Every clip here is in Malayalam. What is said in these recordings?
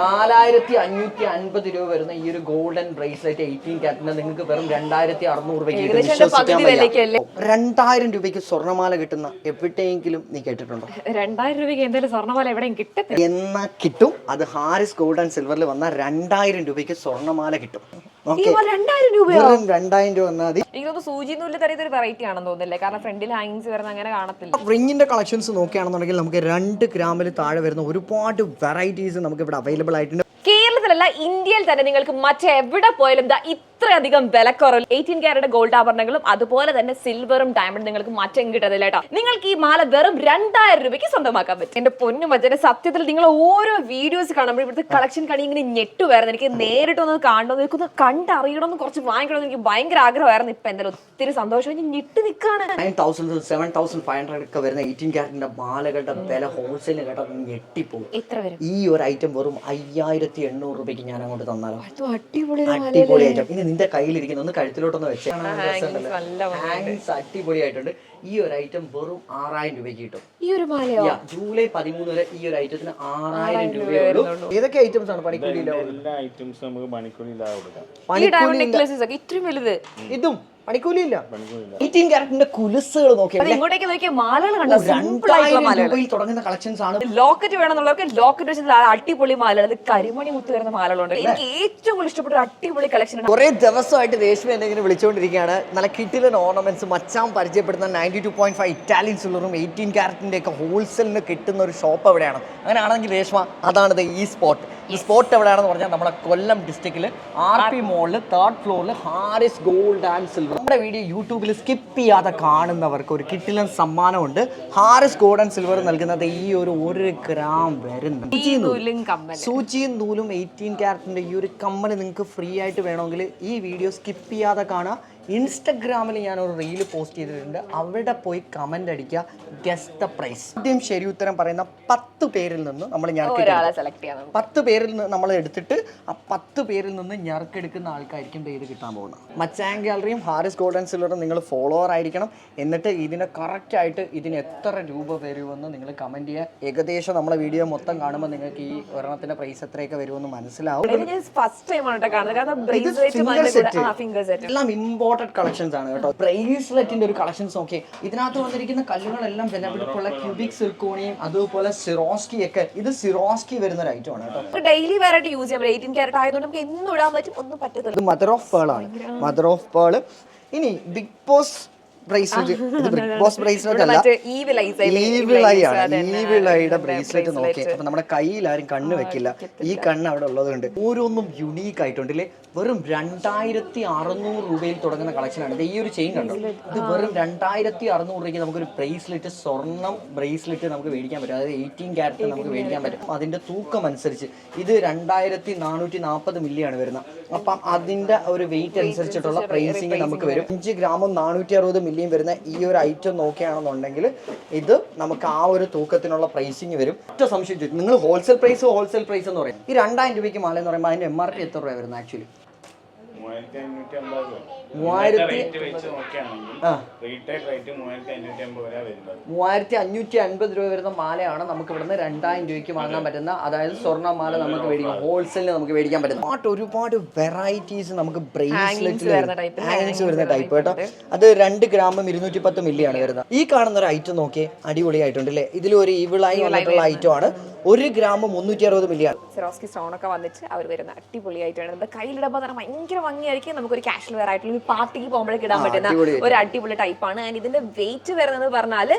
നാലായിരത്തി അഞ്ഞൂറ്റി അൻപത് രൂപ വരുന്ന ഈ ഒരു ഗോൾഡൻ ബ്രേസ്ലെറ്റ് എയ്റ്റീൻ കാറ്റിന് നിങ്ങൾക്ക് വെറും രണ്ടായിരത്തി അറുന്നൂറ് രൂപയ്ക്ക് കിട്ടും. രണ്ടായിരം രൂപയ്ക്ക് സ്വർണമാല കിട്ടുന്ന എവിടെയെങ്കിലും നീ കേട്ടിട്ടുണ്ടോ? രണ്ടായിരം രൂപയ്ക്ക് എന്തായാലും സ്വർണമാല എവിടെയും കിട്ടത്തില്ല. എന്നാ കിട്ടും? അത് ഹാരിസ് ഗോൾഡ് ആൻഡ് സിൽവറിൽ വന്ന രണ്ടായിരം രൂപയ്ക്ക് സ്വർണമാല കിട്ടും. രണ്ടായിരം രൂപയോ? രണ്ടായിരം രൂപ വന്നാൽ മതി. എനിക്ക് തോന്നുന്നു സൂചി നൂലിൽ തറിയത് ഒരു വെറൈറ്റി ആണെന്ന് തോന്നുന്നില്ലേ? കാരണം ഫ്രണ്ടിൽ ഹാങ്ങിങ്സ് വരുന്ന അങ്ങനെ കാണത്തില്ല. റിങ്ങിന്റെ കളക്ഷൻസ് നോക്കുകയാണെന്നുണ്ടെങ്കിൽ നമുക്ക് രണ്ട് ഗ്രാമിൽ താഴെ വരുന്ന ഒരുപാട് വെറൈറ്റീസ് നമുക്ക് ഇവിടെ അവൈലബിൾ ആയിട്ടുണ്ട്. കേരളത്തിലല്ല ഇന്ത്യയിൽ തന്നെ നിങ്ങൾക്ക് മറ്റെവിടെ പോയാലും ഇത്രയധികം വിലക്കുറവിൽ എയ്റ്റീൻ ക്യാരറ്റ് ഗോൾഡ് ആഭരണങ്ങളും അതുപോലെ തന്നെ സിൽവറും ഡയമണ്ട് നിങ്ങൾക്ക് മറ്റും കിട്ടത്തില്ല കേട്ടോ. നിങ്ങൾക്ക് ഈ മാല വെറും രണ്ടായിരം രൂപയ്ക്ക് സ്വന്തമാക്കാൻ പറ്റും. എന്റെ പൊന്നു മച്ചനെ സത്യത്തിൽ നിങ്ങൾ ഓരോ വീഡിയോസ് കാണുമ്പോൾ ഇവിടുത്തെ കളക്ഷൻ കണി ഇങ്ങനെ ഞെട്ടുമായിരുന്നു എനിക്ക് നേരിട്ടൊന്ന് കാണണമെന്ന് എനിക്കൊന്ന് കണ്ടറിയണമെന്ന് കുറച്ച് വാങ്ങിക്കണമെന്ന് എനിക്ക് ഭയങ്കര ആഗ്രഹമായിരുന്നു. ഇപ്പൊ എന്തായാലും ഒത്തിരി സന്തോഷം. ഞെട്ടി നിൽക്കാണ് nine thousand seven thousand five hundred ഒക്കെ വരുന്ന എയ്റ്റീൻ ക്യാരറ്റിന്റെ മാലകളുടെ വില ഹോൾസെയിൽ കേട്ടാൽ ഞെട്ടിപ്പോകും ഈ ഒരു ഐറ്റം വെറും അയ്യായിരത്തി എണ്ണൂറ് രൂപയ്ക്ക് ഞാൻ അങ്ങോട്ട് തന്നാലോ. അടിപൊളി ഐറ്റം ഇനി നിന്റെ കയ്യിലിരിക്കുന്ന ഒന്ന് കഴുത്തിലോട്ടൊന്ന് വെച്ചേ. ഹാങ്സ് അടിപൊളിയായിട്ടുണ്ട്. ഈ ഒരു ഐറ്റം വെറും ആറായിരം രൂപയ്ക്ക് കിട്ടും. ഈ ഒരു മാലയോ? ജൂലൈ പതിമൂന്ന് വരെ ഈ ഒരു ഐറ്റത്തിന് ആറായിരം രൂപയേ ഉള്ളൂ. ഏതൊക്കെ ഐറ്റംസ് ആണ് പണിക്കൂലി എല്ലാ ഐറ്റംസ് നമുക്ക് കൊടുക്കാം. ഇത്രയും വലുത്. ഇതും പണിക്കൂലിയില്ല. എയ്റ്റീൻ ക്യാരറ്റിന്റെ കുലുസുകൾ നോക്കിയാൽ ഇങ്ങോട്ടേക്ക് നോക്കിയ മാലകൾ കണ്ടോ? രണ്ടായിരം രൂപയിൽ തുടങ്ങുന്ന കളക്ഷൻസ് ആണ്. ലോക്കറ്റ് വേണമെന്നുള്ളവർക്ക് ലോക്കറ്റ് വെച്ചിട്ട് അടിപൊളി മാലകൾ. കരിമണി മുത്ത് വരുന്ന മാലകളുണ്ട്. എനിക്ക് ഏറ്റവും കൂടുതൽ ഇഷ്ടപ്പെട്ട അടിപൊളി കളക്ഷൻ കുറെ ദിവസമായിട്ട് രേഷ്മ എന്നെ ഇങ്ങനെ വിളിച്ചുകൊണ്ടിരിക്കുകയാണ് നല്ല കിട്ടിലൻ ഓർണമെന്റ്സ് മച്ചാൻ പരിചയപ്പെടുന്ന ninety two point five Italian സിൽവറും eighteen ക്യാരറ്റിന്റെ ഒക്കെ ഹോൾസെയിലിന് കിട്ടുന്ന ഒരു ഷോപ്പ് എവിടെയാണ് അങ്ങനെയാണെങ്കിൽ രേഷ്മ അതാണ് ഈ സ്പോട്ട് ഈ സ്പോട്ട് എവിടെയാണെന്ന് പറഞ്ഞാൽ നമ്മുടെ കൊല്ലം ഡിസ്ട്രിക്റ്റിൽ ആർ പി മോളിൽ തേർഡ് ഫ്ലോറിൽ ഹാരിസ് ഗോൾഡ് ആൻഡ് സിൽവർ നമ്മുടെ വീഡിയോ യൂട്യൂബിൽ സ്കിപ്പ് ചെയ്യാതെ കാണുന്നവർക്ക് ഒരു കിട്ടിലൻ സമ്മാനമുണ്ട്. ഹാരിസ് ഗോൾഡ് ആൻഡ് സിൽവർ നൽകുന്നത് ഈ ഒരു ഒരു ഗ്രാം വരുന്നുണ്ട്. കമ്മൽ സൂചിയും നൂലും. എയ്റ്റീൻ ക്യാരറ്റിന്റെ ഈ ഒരു കമ്മൽ നിങ്ങൾക്ക് ഫ്രീ ആയിട്ട് വേണമെങ്കിൽ ഈ വീഡിയോ സ്കിപ്പ് ചെയ്യാതെ കാണാം ഇൻസ്റ്റഗ്രാമിൽ ഞാൻ ഒരു റീൽ പോസ്റ്റ് ചെയ്തിട്ടുണ്ട്. അവിടെ പോയി കമന്റ് അടിക്കുക. ഗസ്റ്റ് ദ പ്രൈസ് ആദ്യം ശരി ഉത്തരം പറയുന്ന പത്ത് പേരിൽ നിന്ന് നമ്മൾ നമുക്ക്. പത്ത് പേരിൽ നിന്ന് നമ്മൾ എടുത്തിട്ട് ആ പത്ത് പേരിൽ നിന്ന് ഞെറുക്കെടുക്കുന്ന ആൾക്കായിരിക്കും പേര് കിട്ടാൻ പോകുന്നത്. മച്ചാൻ ഗാലറിയും ഹാരിസ് ഗോൾഡൻ ആൻഡ് സിൽവറും നിങ്ങൾ ഫോളോവർ ആയിരിക്കണം. എന്നിട്ട് ഇതിനെ കറക്റ്റ് ആയിട്ട് ഇതിന് എത്ര രൂപ വരുമെന്ന് നിങ്ങൾ കമന്റ് ചെയ്യുക. ഏകദേശം നമ്മളെ വീഡിയോ മൊത്തം കാണുമ്പോൾ നിങ്ങൾക്ക് ഈ ഒരെണ്ണത്തിന്റെ പ്രൈസ് എത്രയൊക്കെ വരുമെന്ന് മനസ്സിലാവും. എല്ലാം ഇമ്പോർട്ടന്റ് ഫസ്റ്റ് ടൈം ആണ് കേട്ടോ കാണുന്നത്. കാരണം എല്ലാം ബ്രേസ്ലെറ്റ് ഇമ്പോർട്ടഡ് കളക്ഷൻസ് ആണ് കേട്ടോ. ബ്രേസ്ലെറ്റിന്റെ ഒരു കളക്ഷൻസ് നോക്കി ഇതിനകത്ത് വന്നിരിക്കുന്ന കല്ലുകളെല്ലാം വിലപിടിപ്പുള്ള ക്യൂബിക് സിർക്കോണിയും അതുപോലെ സിറോസ്കി ഒക്കെ. ഇത് സിറോസ്കി വരുന്ന ഒരു ഐറ്റം ആണ് കേട്ടോ. ഡെയിലി വെറൈറ്റി യൂസ് ചെയ്യാം. എയ്റ്റീൻ ക്യാരറ്റ് ആയതുകൊണ്ട് നമുക്ക് എന്നും ഇടാൻ പറ്റും ഒന്നും പറ്റത്തില്ല. ഇത് മദർ ഓഫ് പേൾ ആണ്. മദർ ഓഫ് പേൾ ഇനി ബിഗ് ബോസ് ബ്രേസ്ലെറ്റ് ഇത് ബിഗ് ബോസ് ബ്രേസ്ലെറ്റ് അല്ല. ആണ്. നോക്കി അപ്പൊ നമ്മുടെ കയ്യിൽ ആരും കണ്ണ് വെക്കില്ല. ഈ കണ്ണ് അവിടെ ഉള്ളതുകൊണ്ട് ഓരോന്നും യുണീക്ക് ആയിട്ടുണ്ടല്ലേ വെറും രണ്ടായിരത്തി അറുന്നൂറ് രൂപയിൽ തുടങ്ങുന്ന കളക്ഷനാണ് ഈ ഒരു ചെയിൻ കണ്ടോ? ഇത് വെറും രണ്ടായിരത്തി അറുന്നൂറ് രൂപയ്ക്ക് നമുക്കൊരു ബ്രേസ്ലെറ്റ് സ്വർണം ബ്രേസ്ലെറ്റ് നമുക്ക് മേടിക്കാൻ പറ്റും. അതായത് എയ്റ്റീൻ ക്യാരറ്റ് നമുക്ക് മേടിക്കാൻ പറ്റും. അതിന്റെ തൂക്കം അനുസരിച്ച് ഇത് രണ്ടായിരത്തി നാനൂറ്റി നാൽപ്പത് മില്ലിയാണ് വരുന്നത്. അപ്പം അതിന്റെ ഒരു വെയിറ്റ് അനുസരിച്ചിട്ടുള്ള പ്രൈസിങ് നമുക്ക് വരും. അഞ്ച് ഗ്രാമം നാനൂറ്റി അറുപത് മില്ലിയും വരുന്ന ഈ ഒരു ഐറ്റം നോക്കുകയാണെന്നുണ്ടെങ്കിൽ ഇത് നമുക്ക് ആ ഒരു തൂക്കത്തിനുള്ള പ്രൈസിങ് വരും. ഒറ്റ സംശയം നിങ്ങൾ ഹോൾസെയിൽ പ്രൈസ് ഹോൾസെയിൽ പ്രൈസ് എന്ന് പറയും. ഈ രണ്ടായിരം രൂപയ്ക്ക് മാല എന്ന് പറയുമ്പോൾ അതിന്റെ എം ആർ പി എത്ര രൂപ വരുന്നത് ആക്ച്വലി മൂവായിരത്തി അഞ്ഞൂറ്റി അമ്പത് മൂവായിരത്തി മൂവായിരത്തി അൻപത് രൂപ വരുന്ന മാലയാണ് നമുക്ക് ഇവിടുന്ന് രണ്ടായിരം രൂപയ്ക്ക് വാങ്ങാൻ പറ്റുന്ന അതായത് സ്വർണ മാല നമുക്ക് മേടിക്കാം. ഹോൾസെയിലിന് നമുക്ക് മേടിക്കാൻ പറ്റുന്ന. ഒരുപാട് ഒരുപാട് വെറൈറ്റീസ് നമുക്ക് ബ്രേസ്ലെറ്റ് ഹാങ്സ് വരുന്ന ടൈപ്പ് കേട്ടോ. അത് രണ്ട് ഗ്രാമും ഇരുന്നൂറ്റി പത്ത് മില്ലിയാണ് വരുന്നത്. ഈ കാണുന്ന ഒരു ഐറ്റം നോക്കിയേ അടിപൊളി അടിപൊളിയായിട്ടുണ്ട് അല്ലേ ഇതിൽ ഒരു ഈവിളായി വന്നിട്ടുള്ള ഐറ്റം ആണ്. ഒരു ഗ്രാം മുന്നൂറ്റി അറുപത് മില്ലിയാണ് സിറോസ്കി സ്റ്റോൺ ഒക്കെ വന്നിട്ട് അവർ വരുന്ന അടിപൊളിയായിട്ടാണ്. നമ്മുടെ കയ്യിലിടുമ്പോൾ തന്നെ ഭയങ്കര ഭംഗിയായിരിക്കും. നമുക്കൊരു കാഷ്വൽ വെയർ ആയിട്ടുള്ള ഒരു പാർട്ടിക്ക് പോകുമ്പോഴേക്ക് ഇടാൻ പറ്റുന്ന ഒരു അടിപൊളി ടൈപ്പാണ് ആൻഡ് ഇതിന്റെ വെയിറ്റ് വരുന്നത് പറഞ്ഞാൽ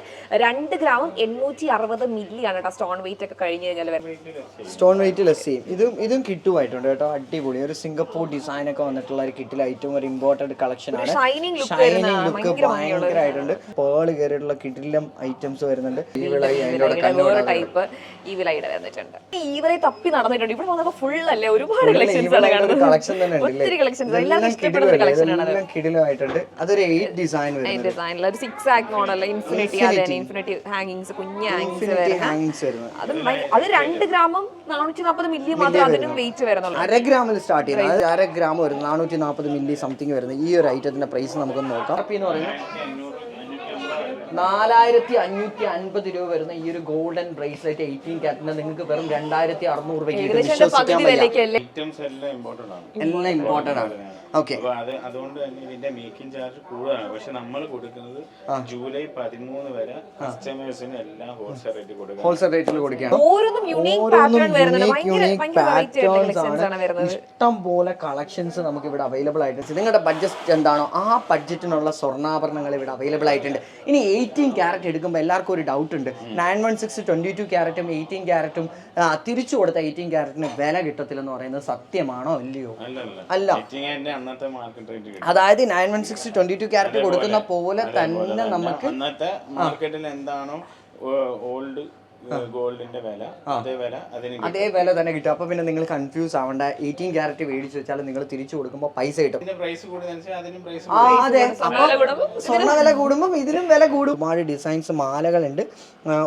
രണ്ട് ഗ്രാമും എണ്ണൂറ്റി അറുപത് മില്ലി ആണ് കേട്ടോ സ്റ്റോൺ വെയിറ്റ് ഒക്കെ കഴിഞ്ഞ് കഴിഞ്ഞാൽ വരുന്നത്. സ്റ്റോൺ വെയിറ്റ് ലെസ് ചെയ്യും ഇതും ഇതും കിട്ടുമായിട്ടുണ്ട് കേട്ടോ. അടിപൊളി. ഒരു സിംഗപ്പൂർ ഡിസൈൻ ഒക്കെ വന്നിട്ടുള്ള ഒരു കിറ്റിൽ ഏറ്റവും ഒരു ഇമ്പോർട്ടന്റ് കളക്ഷൻ ആണ്. ഷൈനിങ് ലുക്ക് ഭയങ്കരമായിട്ടുണ്ട് പേൾ കയറിയിട്ടുള്ള കിറ്റിലും ഐറ്റംസ് വരുന്നുണ്ട്. ടൈപ്പ് ഈ വില ഈവിലൈഡ് വന്നിട്ടുണ്ട്. ഈ ഈവിലൈ തപ്പി നടന്നിട്ടുണ്ട്. ഇവിടെ വന്നപ്പോൾ ഫുൾ അല്ലേ? ഒരുപാട് കളക്ഷൻസ് ആണ് കാണുന്നത്. കളക്ഷൻ തന്നെ ഉണ്ട് ഒത്തിരി കളക്ഷൻസ് എല്ലാവർക്കും ഇഷ്ടപ്പെടുന്ന ഒരു കളക്ഷൻ ആണ് എല്ലാം കിടിലുമായിട്ടുണ്ട് അതൊരു എയ്റ്റ് ഡിസൈൻ വരുന്നത്. ഡിസൈനിൽ ഒരു സിക്സ് ആക് മോഡൽ ഇൻഫിനിറ്റി അതെ ഇൻഫിനിറ്റി ഹാങ്ങിങ്സ് കുഞ്ഞ് ഹാങ്ങിങ്സ് വരുന്നത്. അത് അത് രണ്ട് ഗ്രാമും നാനൂറ്റി നാൽപ്പത് മില്ലി മാത്രം അതിനും വെയിറ്റ് വരുന്നുള്ളൂ. അര ഗ്രാമിൽ സ്റ്റാർട്ട് ചെയ്യുന്നത്. അര ഗ്രാം വരും നാനൂറ്റി നാൽപ്പത് മില്ലി സംതിങ് വരുന്നത്. ഈ ഒരു ഐറ്റത്തിന്റെ പ്രൈസ് നമുക്ക് നോക്കാം. എന്ന് പറയുന്നത് നാലായിരത്തി അഞ്ഞൂറ്റി അൻപത് രൂപ വരുന്ന ഈ ഒരു ഗോൾഡൻ ബ്രേസ്ലെറ്റ് എയ്റ്റീൻ ക്യാരറ്റിന് നിങ്ങൾക്ക് വെറും രണ്ടായിരത്തി അറുന്നൂറ് രൂപയ്ക്ക് ആണ്. എല്ലാം ഇമ്പോർട്ടന്റ് ആണ്. ഓക്കെ അപ്പൊ അത് അതുകൊണ്ട് തന്നെ ഇതിന്റെ മേക്കിംഗ് ചാർജ് കൂടുതലാണ്. പക്ഷെ നമ്മൾ കൊടുക്കുന്നത് ജൂലൈ പതിമൂന്ന് വരെ കസ്റ്റമേഴ്സിന് എല്ലാം ഹോൾസെയിൽ റേറ്റ് കൊടുക്കുക ഹോൾസെയിൽ റേറ്റിൽ കൊടുക്കുകയാണ്. ഓരോന്നും യുണീക് ഓരോന്നും പാറ്റേൺ വരുന്നുണ്ട്. unique, ഭയങ്കര unique ഭയങ്കര വെറൈറ്റി ആയിട്ടുള്ള patterns കളക്ഷൻസ് ആണ് ഇഷ്ടം പോലെ കളക്ഷൻസ് നമുക്ക് ഇവിടെ അവൈലബിൾ ആയിട്ടുണ്ട്. നിങ്ങളുടെ ബഡ്ജറ്റ് എന്താണോ ആ ബഡ്ജറ്റിനുള്ള സ്വർണാഭരണങ്ങൾ ഇവിടെ അവൈലബിൾ ആയിട്ടുണ്ട്. ഇനി എയ്റ്റീൻ ക്യാരറ്റ് എടുക്കുമ്പോൾ എല്ലാവർക്കും ഒരു ഡൗട്ട് ഉണ്ട്. Nine one six twenty two ക്യാരറ്റും എയ്റ്റീൻ ക്യാരറ്റും തിരിച്ചു കൊടുത്ത എയ്റ്റീൻ ക്യാരറ്റിന് വില കിട്ടത്തില്ലെന്ന് പറയുന്നത് സത്യമാണോ അല്ലയോ അല്ലല്ല. അല്ല. അതായത് nine one six twenty two carat കൊടുക്കുന്ന പോലെ തന്നെ നമുക്ക് അന്നത്തെ മാർക്കറ്റിൽ എന്താണോ ഓൾഡ് ഗോൾഡിന്റെ വില അതേ വില അതിന് അതേ വില തന്നെ കിട്ടും. അപ്പൊ പിന്നെ നിങ്ങൾ കൺഫ്യൂസ് ആവണ്ട. എയ്റ്റീൻ ക്യാരറ്റ് മേടിച്ചു വെച്ചാൽ നിങ്ങൾ തിരിച്ചു കൊടുക്കുമ്പോൾ പൈസ കിട്ടും. ഇതിന്റെ പ്രൈസ് ആ അതെ. വില കൂടുമ്പോ സ്വർണ വില കൂടുമ്പോൾ ഇതിനും വില കൂടും. ഒരുപാട് ഡിസൈൻസ് മാലകളുണ്ട്.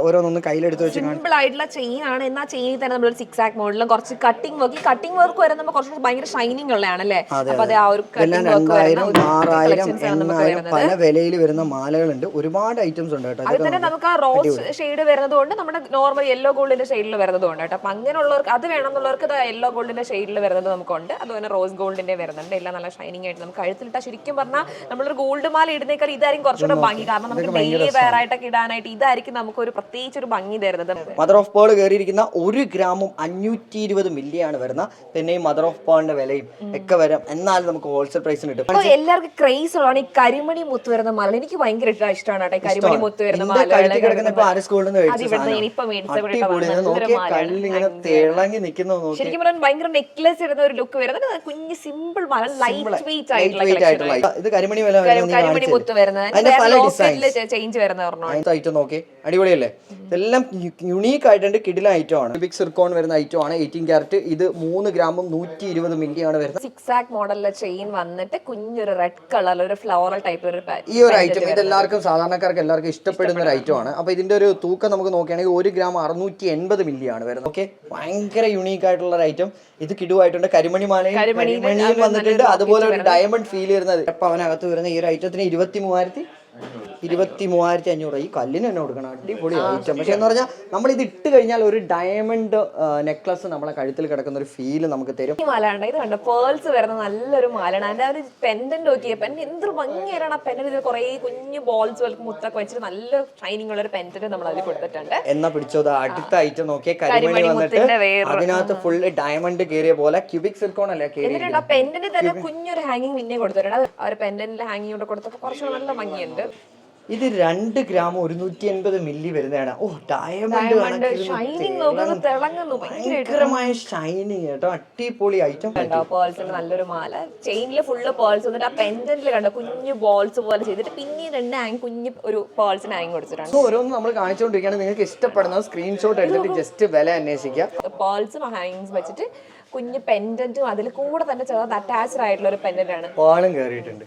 ഓരോന്നൊന്ന് കയ്യിലെടുത്ത് വെച്ച് കാണാം സിമ്പിൾ ആയിട്ടുള്ള ചെയിൻ ആണ്. എന്നാ ചെയിൻ തന്നെ നമ്മൾ സിക്സ് ആക്ക് മോഡലും കുറച്ച് കട്ടിംഗ് വർക്ക് കട്ടിംഗ് വർക്ക് വരെ നമ്മൾ കുറച്ച് ഭയങ്കര ഷൈനിങ് ഉള്ളതാണല്ലേ? അപ്പൊ അത് ആ ഒരു എല്ലാം കട്ടിംഗ് വർക്ക് രണ്ടായിരം ആറായിരം കളക്ഷൻസ് ആണ് നമുക്ക് എണ്ണായിരം വരുന്നത് പല വിലയിൽ വരുന്ന മാലകളുണ്ട്. ഒരുപാട് ഐറ്റംസ് ഉണ്ട് കേട്ടോ. അതിൽ ഇതൊക്കെ നമുക്ക് ആ റോസ് ഷെയ്ഡ് വരുന്നത് കൊണ്ട് നമ്മുടെ നോർമൽ യെല്ലോ ഗോൾഡിന്റെ ഷെയ്ഡിൽ വരുന്നത് ഉണ്ട് കേട്ടോ. അപ്പൊ അങ്ങനെയുള്ളവർക്ക് അത് വേണം എന്നുള്ളവർക്ക് യെല്ലോ ഗോൾഡിന്റെ ഷെയ്ഡിൽ വരുന്നത് നമുക്കുണ്ട്. അതുപോലെ റോസ് ഗോൾഡിന്റെ വരുന്നുണ്ട്. എല്ലാം നല്ല ഷൈനിങ് ആയിട്ട് നമുക്ക് കഴുത്തിലിട്ടാൽ ശരിക്കും പറഞ്ഞാൽ നമ്മളൊരു ഗോൾഡ് മാല ഇടുന്നേക്കാൾ ഇതായിരിക്കും കുറച്ചുകൂടെ ഭംഗി. കാരണം നമുക്ക് ഡെയിലി വെയർ ആയിട്ടൊക്കെ ഇടാനായിട്ട് ഇതായിരിക്കും നമുക്ക് ഒരു പ്രത്യേകിച്ച് ഒരു ഭംഗി തരുന്നത്. മദർ ഓഫ് പേൾ കയറിയിരിക്കുന്ന ഒരു ഗ്രാമും അഞ്ഞൂറ്റി ഇരുപത് മില്ലിയാണ് വരുന്ന പിന്നെ ഈ മദർ ഓഫ് പേളിന്റെ വിലയും ഒക്കെ വരാം. എന്നാലും നമുക്ക് ഹോൾസെയിൽ പ്രൈസിന് കിട്ടും. എല്ലാവർക്കും ക്രേസ് ഉള്ളതാണ് ഈ കരിമണി മുത്ത് വരുന്ന മാല എനിക്ക് ഭയങ്കര ഇഷ്ടമാണ് കേട്ടോ കരിമണി മുത്ത് വരുന്ന മാല കിടക്കുന്ന ആര് സ്കൂളിൽ നിന്ന് ശരിക്കും പറഞ്ഞാൽ ഭയങ്കര നെക്ലസ് ഇടുന്ന ഒരു ലുക്ക് വരുന്നത് കുഞ്ഞ് സിമ്പിൾ മാല ലൈറ്റ് വെയിറ്റ് ആയിട്ടുള്ള കരിമണി വരുന്നത് ചേഞ്ച് വരുന്ന ഐറ്റം നോക്കി അടിപൊളിയല്ലേ? ഇതെല്ലാം യുണീക്ക് ആയിട്ടുണ്ട്. കിടില ഐറ്റം ആണ്. ബിഗ് സിർക്കോൺ വരുന്ന ഐറ്റം ആണ്. എയ്റ്റീൻ ക്യാരറ്റ് ഇത് മൂന്ന് ഗ്രാമും നൂറ്റി ഇരുപത് മില്ലി ആണ് വരുന്നത്. സിക്സ് മോഡലിലെ ചെയിൻ വന്നിട്ട് കുഞ്ഞൊരു റെഡ് കളർ ഒരു ഫ്ലോറൽ ടൈപ്പ് ഒരു ഈ ഒരു ഐറ്റം ഇത് എല്ലാവർക്കും സാധാരണക്കാർക്ക് എല്ലാവർക്കും ഇഷ്ടപ്പെടുന്ന ഒരു ഐറ്റം ആണ്. അപ്പൊ ഇതിന്റെ ഒരു തൂക്കം നമുക്ക് നോക്കുകയാണെങ്കിൽ ഒരു ഗ്രാം അറുന്നൂറ്റി എൺപത് മില്ലി ആണ് വരുന്നത്. ഓക്കെ ഭയങ്കര യുണീക്ക് ആയിട്ടുള്ള ഒരു ഐറ്റം ഇത് കിടുവായിട്ടുണ്ട്. കരിമണി മാലയും വന്നിട്ടുണ്ട്. അതുപോലെ ഒരു ഡയമണ്ട് ഫീൽ വരുന്നത്. അപ്പൊ അവനകത്ത് വരുന്ന ഈ ഒരു ഐറ്റത്തിന് ഇരുപത്തി മൂവായിരത്തി ഇരുപത്തി മൂവായിരത്തി അഞ്ഞൂറ് ഈ കല്ലിന് തന്നെ കൊടുക്കണം. അടിപൊളി ഐറ്റം. പക്ഷെ എന്ന് പറഞ്ഞാൽ നമ്മൾ ഇത് ഇട്ട് കഴിഞ്ഞാൽ ഒരു ഡയമണ്ട് നെക്ലസ് നമ്മളെ കഴുത്തിൽ കിടക്കുന്ന ഒരു ഫീൽ നമുക്ക് തരും. ഈ മാലാണ് ഇത് കണ്ടോ? പേൾസ് വരുന്ന നല്ലൊരു മാലയാണ്. അതിന്റെ ആ ഒരു പെൻഡന്റ് നോക്കിയ. പെൻ എന്തൊരു ഭംഗിയാണ് ആ പെൻഡന്റ് ഇതിൽ കുറെ കുഞ്ഞു ബോൾസ് പോലെ മുത്തൊക്കെ വെച്ചിട്ട് നല്ല ഷൈനിങ് ഉള്ള ഒരു പെൻഡന്റ് നമ്മൾ അതിൽ കൊടുത്തിട്ടുണ്ട്. എന്നാ പിടിച്ചത് അടുത്ത ഐറ്റം നോക്കിയേ. കരിമണി വന്നിട്ട് അതിനകത്ത് ഫുള്ള് ഡയമണ്ട് കയറിയ പോലെ ക്യൂബിക് സിൽക്കോൺ അല്ലേ എന്നിട്ടുണ്ട് ആ പെൻഡന്റ് തന്നെ കുഞ്ഞൊരു ഹാങ്ങിങ് പിന്നെ കൊടുത്തിട്ടുണ്ട്. ആ ഒരു പെൻഡന്റിൽ ഹാങ്ങിങ് കൊണ്ട് കൊടുത്തപ്പോൾ കുറച്ചുകൂടെ നല്ല ഭംഗിയുണ്ട്. ഇത് രണ്ട് ഗ്രാം ഒരുന്നൂറ്റി എൺപത് മില്ലി വരുന്നതാണ്. ഓ ഡയമണ്ട് ഭയങ്കരമായ ഷൈനിങ് കേട്ടോ. അടിപൊളി ഐറ്റം പേൾസിന്റെ നല്ലൊരു മാല. ചെയിനിൽ ഫുള്ള് പേൾസ് വന്നിട്ട് ആ പെൻഡന്റിൽ കണ്ട കുഞ്ഞു ബോൾസ് പോലെ ചെയ്തിട്ട് പിന്നെ രണ്ട് ആങ് കുഞ്ഞു ഒരു പേൾസിന് ആങ് കൊടുത്തിട്ടുണ്ട്. ഓരോന്നും നമ്മൾ കാണിച്ചുകൊണ്ടിരിക്കുകയാണ് നിങ്ങൾക്ക് ഇഷ്ടപ്പെടുന്ന സ്ക്രീൻഷോട്ട് എടുത്തിട്ട് ജസ്റ്റ് വില അന്വേഷിക്കുക പേൾസും ഹാങ്സ് വെച്ചിട്ട് കുഞ്ഞു പെൻഡന്റും അതിൽ കൂടെ തന്നെ ചേർത്ത് അറ്റാച്ച്ഡ് ആയിട്ടുള്ള ഒരു പെൻഡന്റ് ആണ്. കയറിയിട്ടുണ്ട്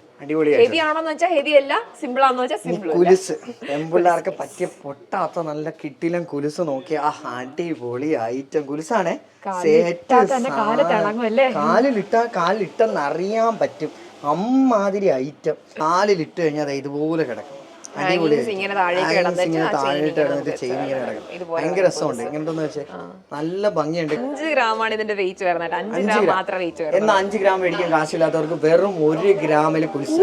ഹെവി ആണോന്ന് വെച്ചാൽ ഹെവി അല്ല സിമ്പിൾ ആണെന്ന് വെച്ചാൽ സിമ്പിൾ കുലുസ്. പെമ്പിള്ളാർക്ക് പറ്റിയ പൊട്ടാത്ത നല്ല കിട്ടിലും കുലുസ് നോക്കി ആ അടിപൊളി ഐറ്റം കുലുസാണേ. കാലിലിട്ടാ തന്നെ കാൽ തിളങ്ങും അല്ലേ? കാലിലിട്ടാ കാലിട്ടെന്ന് അറിയാൻ പറ്റും. അമ്മാതിരി ഐറ്റം കാലിലിട്ട് കഴിഞ്ഞാൽ അത് ഇതുപോലെ കിടക്കും. ഇങ്ങനെ താഴേക്ക് കിടന്നിട്ട് ചെയിൻ ഇങ്ങനെ കിടക്കും ഭയങ്കര രസമുണ്ട്. ഇങ്ങനത്തെ വെച്ചാൽ നല്ല ഭംഗിയുണ്ട്. അഞ്ച് ഗ്രാമാണ് ഇതിന്റെ വെയിറ്റ് വരുന്നത് അഞ്ച് ഗ്രാം. മാത്രം വെയിറ്റ് വരുന്നത് എന്നാൽ അഞ്ച് ഗ്രാം മേടിക്കാൻ കാശില്ലാത്തവർക്ക് വെറും ഒരു ഗ്രാമിൽ കുലുസ്